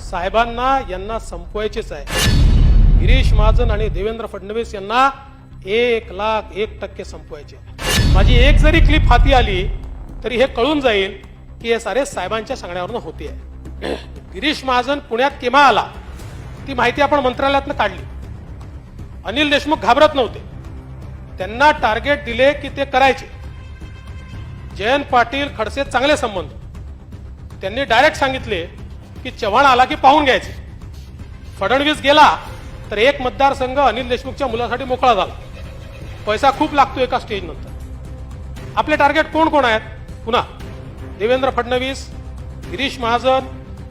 साहेबांना यांना संपवायचेच आहे. गिरीश महाजन आणि देवेंद्र फडणवीस यांना एक लाख एक टक्के संपवायचे. माझी एक जरी क्लिप हाती आली तरी हे कळून जाईल की हे सारे साहेबांच्या सांगण्यावरनं होते आहे. गिरीश महाजन पुण्यात केव्हा आला ती माहिती आपण मंत्रालयातनं काढली. अनिल देशमुख घाबरत नव्हते. त्यांना टार्गेट दिले की ते करायचे. जयंत पाटील खडसे चांगले संबंध. त्यांनी डायरेक्ट सांगितले की चव्हाण आला की पाहून घ्यायचे. फडणवीस गेला तर एक मतदारसंघ अनिल देशमुखच्या मुलासाठी मोकळा झाला. पैसा खूप लागतो एका स्टेज नंतर. आपले टार्गेट कोण कोण आहेत? पुन्हा देवेंद्र फडणवीस गिरीश महाजन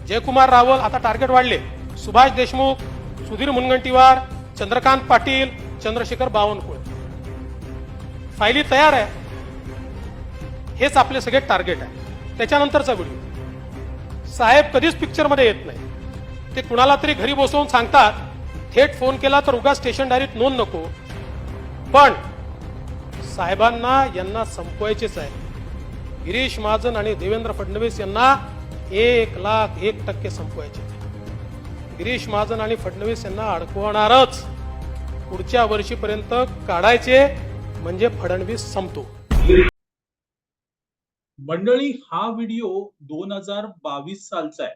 जयकुमार रावल आता टार्गेट वाढले. सुभाष देशमुख सुधीर मुनगंटीवार चंद्रकांत पाटील चंद्रशेखर बावनकुळे. फायली तयार आहे. हेच आपले सगळे टार्गेट आहे. त्याच्यानंतरचा व्हिडिओ साहेब कधीच पिक्चरमध्ये येत नाही. ते कुणाला तरी घरी बसवून सांगतात थेट फोन केला तर उगा स्टेशन डायरीत नोंद नको. पण साहेबांना यांना संपवायचेच आहे. गिरीश महाजन आणि देवेंद्र फडणवीस यांना एक लाख एक टक्के संपवायचे गिरीश महाजन आणि फडणवीस यांना अडकवणारच पुढच्या वर्षीपर्यंत काढायचे म्हणजे फडणवीस संपतो. मंडळी हा व्हिडिओ दोन हजार बावीस सालचा आहे.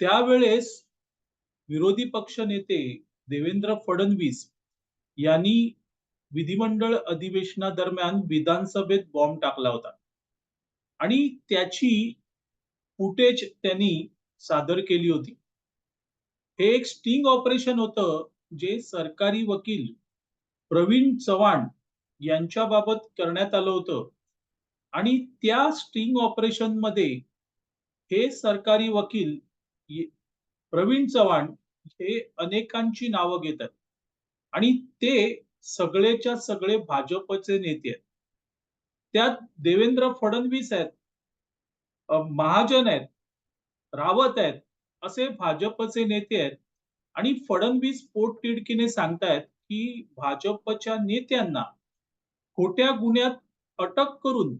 त्यावेळेस विरोधी पक्ष नेते देवेंद्र फडणवीस यांनी विधिमंडळ अधिवेशनादरम्यान विधानसभेत बॉम्ब टाकला होता. आणि त्याची फुटेज त्यांनी सादर केली होती. हे एक स्टिंग ऑपरेशन होतं जे सरकारी वकील प्रवीण चव्हाण यांच्याबाबत करण्यात आलं होतं. आणि त्या स्टिंग ऑपरेशनमध्ये हे सरकारी वकील प्रवीण चव्हाण हे अनेकांची नावं घेतात. आणि ते सगळेच्या सगळे भाजपचे नेते आहेत. त्यात देवेंद्र फडणवीस आहेत महाजन आहेत रावत आहेत असे भाजपचे नेते आहेत. आणि फडणवीस पोटतिडकीने सांगतायत की भाजपच्या नेत्यांना खोट्या गुन्ह्यात अटक करून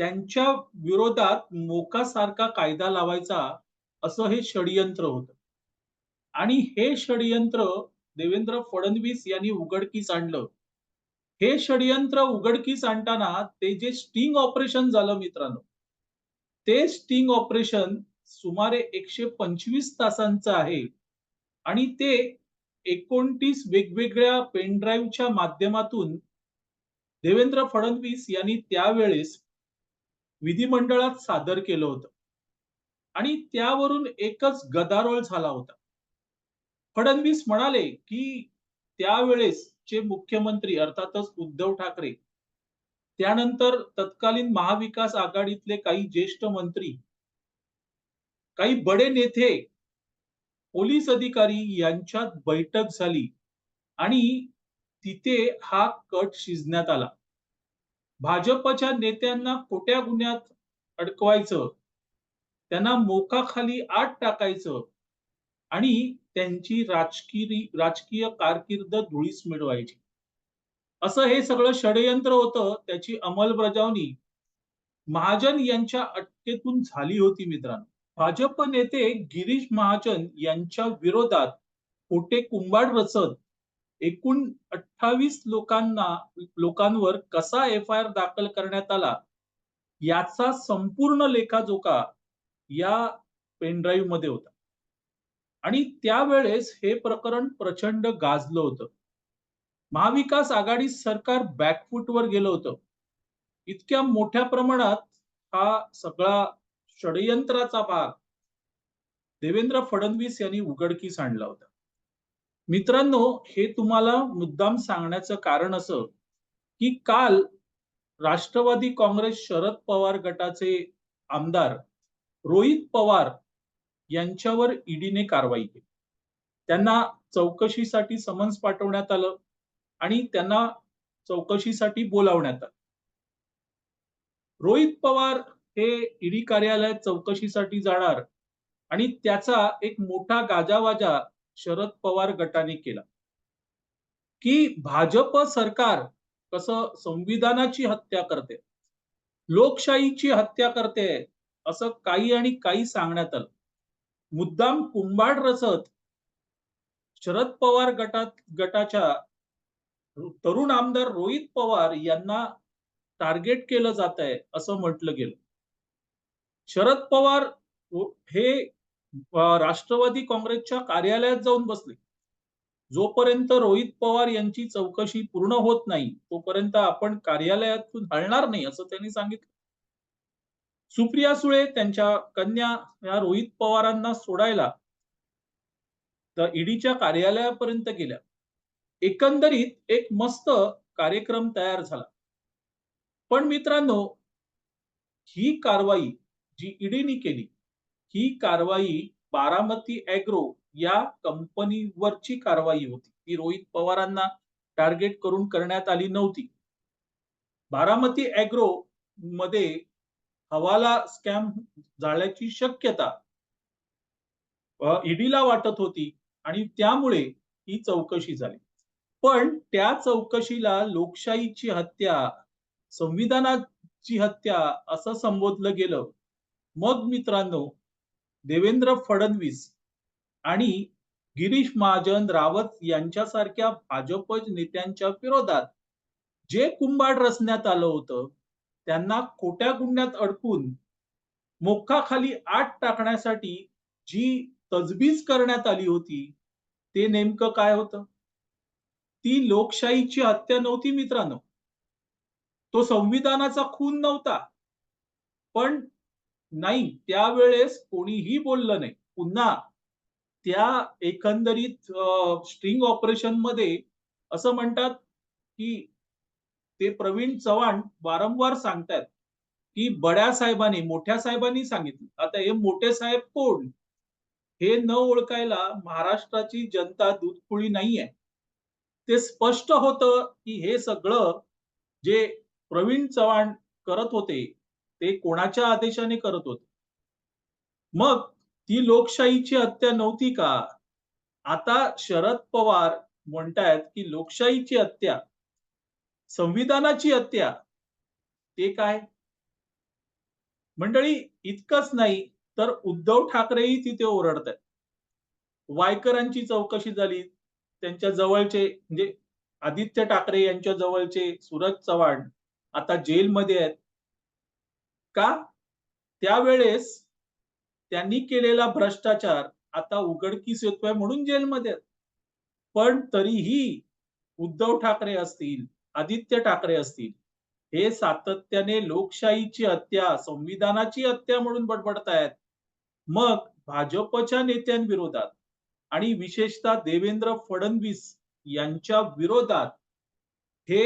त्यांच्या विरोधात मोकासारखा कायदा लावायचा असं हे षडयंत्र होतं. आणि हे षडयंत्र देवेंद्र फडणवीस यांनी उघडकीस आणलं. हे षडयंत्र उघडकीस आणताना ते जे स्टिंग ऑपरेशन झालं मित्रांनो ते स्टिंग ऑपरेशन सुमारे एकशे पंचवीस तासांचं आहे. आणि ते एकोणतीस वेगवेगळ्या पेनड्राईव्हच्या माध्यमातून देवेंद्र फडणवीस यांनी त्यावेळेस विधिमंडळात सादर केलं होतं. आणि त्यावरून एकच गदारोळ झाला होता. फडणवीस म्हणाले की त्यावेळेस चे मुख्यमंत्री अर्थातच उद्धव ठाकरे त्यानंतर तत्कालीन महाविकास आघाडीतले काही ज्येष्ठ मंत्री काही बडे नेते पोलीस अधिकारी यांच्यात बैठक झाली आणि तिथे हा कट शिजण्यात आला. भाजपच्या नेत्यांना कोट्या गुन्ह्यात अडकवायचं त्यांना मोकाखाली आत टाकायचं आणि त्यांची राजकीय राजकीय कारकीर्द धुळीस मिळवायची. असं हे सगळं षडयंत्र होतं त्याची अंमलबजावणी महाजन यांच्या अटकेतून झाली होती मित्रांनो. भाजप नेते गिरीश महाजन यांच्या विरोधात खोटे कुंभाड रचत एकूण अठ्ठावीस लोकांना लोकांवर कसा एफ आय आर दाखल करण्यात आला याचा संपूर्ण लेखाजोखा या पेनड्राईव्हमध्ये होता. आणि त्यावेळेस हे प्रकरण प्रचंड गाजलं होतं. महाविकास आघाडी सरकार बॅकफूटवर गेलं होतं. इतक्या मोठ्या प्रमाणात हा सगळा षडयंत्राचा भाग देवेंद्र फडणवीस यांनी उघडकीस आणला होता. मित्रांनो हे तुम्हाला मुद्दाम सांगण्याचं कारण असं की काल राष्ट्रवादी काँग्रेस शरद पवार गटाचे आमदार रोहित पवार यांच्यावर ईडीने कारवाई केली. त्यांना चौकशीसाठी समन्स पाठवण्यात आलं आणि त्यांना चौकशीसाठी बोलावण्यात आलं. रोहित पवार हे ईडी कार्यालयात चौकशीसाठी जाणार आणि त्याचा एक मोठा गाजावाजा शरद पवार गटाने केला. की भाजप सरकार कसं संविधानाची हत्या करते लोकशाहीची हत्या करते असं काही आणि काही सांगण्यात आलं. मुद्दाम कुंभाड रचत शरद पवार गटात गटाच्या तरुण आमदार रोहित पवार यांना टार्गेट केलं जात आहे असं म्हटलं गेलं. शरद पवार हे राष्ट्रवादी काँग्रेसच्या कार्यालयात जाऊन बसले. जोपर्यंत रोहित पवार यांची चौकशी पूर्ण होत नाही तोपर्यंत आपण कार्यालयातून हलणार नाही असं त्यांनी सांगितलं. सुप्रिया सुळे त्यांच्या कन्या या रोहित पवारांना सोडायला तर ईडीच्या कार्यालयापर्यंत गेल्या. एकंदरीत एक मस्त कार्यक्रम तयार झाला. पण मित्रांनो ही कारवाई जी ईडीने केली ही कारवाई बारामती अॅग्रो या कंपनीवरची कारवाई होती. ती रोहित पवारांना टार्गेट करून करण्यात आली नव्हती. बारामती अॅग्रो मध्ये हवाला स्कॅम झाल्याची शक्यता ईडीला वाटत होती आणि त्यामुळे ही चौकशी झाली. पण त्या चौकशीला लोकशाहीची हत्या संविधानाची हत्या असं संबोधलं गेलं. मग मित्रांनो देवेंद्र फडणवीस आणि गिरीश महाजन रावत यांच्यासारख्या भाजप नेत्यांच्या विरोधात जे कुंभाड रचण्यात आलं होतं त्यांना खोट्या गुन्ह्यात अडकून मोक्काखाली आट टाकण्यासाठी जी तजबीज करण्यात आली होती ते नेमकं काय होतं? ती लोकशाहीची हत्या नव्हती मित्रांनो. तो संविधानाचा खून नव्हता. पण नाही त्यावेळेस कोणीही बोललं नाही. पुन्हा त्या एकंदरीत स्ट्रिंग ऑपरेशनमध्ये असं म्हणतात की ते प्रवीण चव्हाण वारंवार सांगतात की बड्या साहेबांनी मोठ्या साहेबांनी सांगितलं. आता हे मोठे साहेब कोण? हे न ओळखायला महाराष्ट्राची जनता दूधपुळी नाहीये. ते स्पष्ट होतं की हे सगळं जे प्रवीण चव्हाण करत होते ते कोणाच्या आदेशाने करत होते? मग ती लोकशाहीची हत्या नव्हती का? आता शरद पवार म्हणतायत की लोकशाहीची हत्या संविधानाची हत्या ते काय? मंडळी इतकंच नाही तर उद्धव ठाकरेही तिथे ओरडत आहेत वायकरांची चौकशी झाली त्यांच्या जवळचे म्हणजे आदित्य ठाकरे यांच्या जवळचे सूरज चव्हाण आता जेलमध्ये आहेत. का? त्यावेळेस त्यांनी केलेला भ्रष्टाचार आता उघडकीस येतोय म्हणून जेलमध्ये. पण तरीही उद्धव ठाकरे असतील आदित्य ठाकरे असतील हे सातत्याने लोकशाहीची हत्या संविधानाची हत्या म्हणून बडबडतायत मग भाजपच्या नेत्यांविरोधात आणि विशेषतः देवेंद्र फडणवीस यांच्या विरोधात हे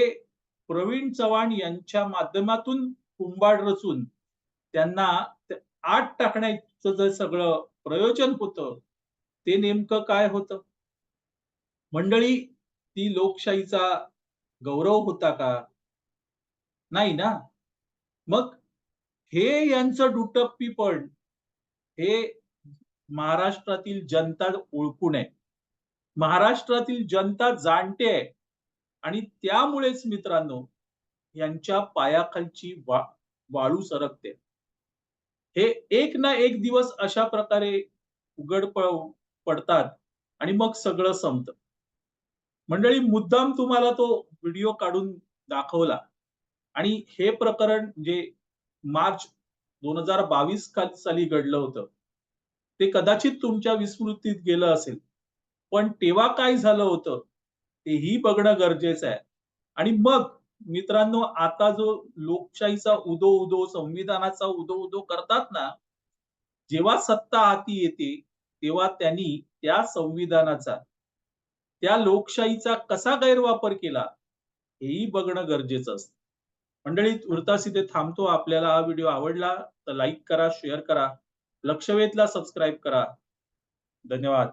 प्रवीण चव्हाण यांच्या माध्यमातून कुंभाड रचून त्यांना आत टाकण्याचं जे सगळं प्रयोजन होतं ते नेमकं काय होतं? मंडळी ती लोकशाहीचा गौरव होता का? नाही ना? मग हे यांचं दुटप्पी पण हे महाराष्ट्रातील जनता ओळखू नये. महाराष्ट्रातील जनता जाणते आहे आणि त्यामुळेच मित्रांनो यांच्या पायाखालची वा वाळू सरकते. हे एक ना एक दिवस अशा प्रकारे उघड पडतात आणि मग सगळं संपत. मंडळी मुद्दाम तुम्हाला तो व्हिडिओ काढून दाखवला आणि हे प्रकरण जे मार्च दोन हजार बावीस साली घडलं होतं ते कदाचित तुमच्या विस्मृतीत गेलं असेल. पण तेव्हा काय झालं होतं तेही बघणं गरजेचं आहे. आणि मग मित्रांनो आता जो लोकशाहीचा उदो उदो संविधानाचा उदो उदो करतात ना जेव्हा सत्ता हाती येते तेव्हा त्यांनी त्या संविधानाचा त्या लोकशाहीचा कसा गैरवापर केला हेही बघणं गरजेचं असतं. मंडळी तुर्तास इथे थांबतो. आपल्याला हा व्हिडिओ आवडला तर लाईक करा शेअर करा लक्षवेधला सबस्क्राईब करा. धन्यवाद.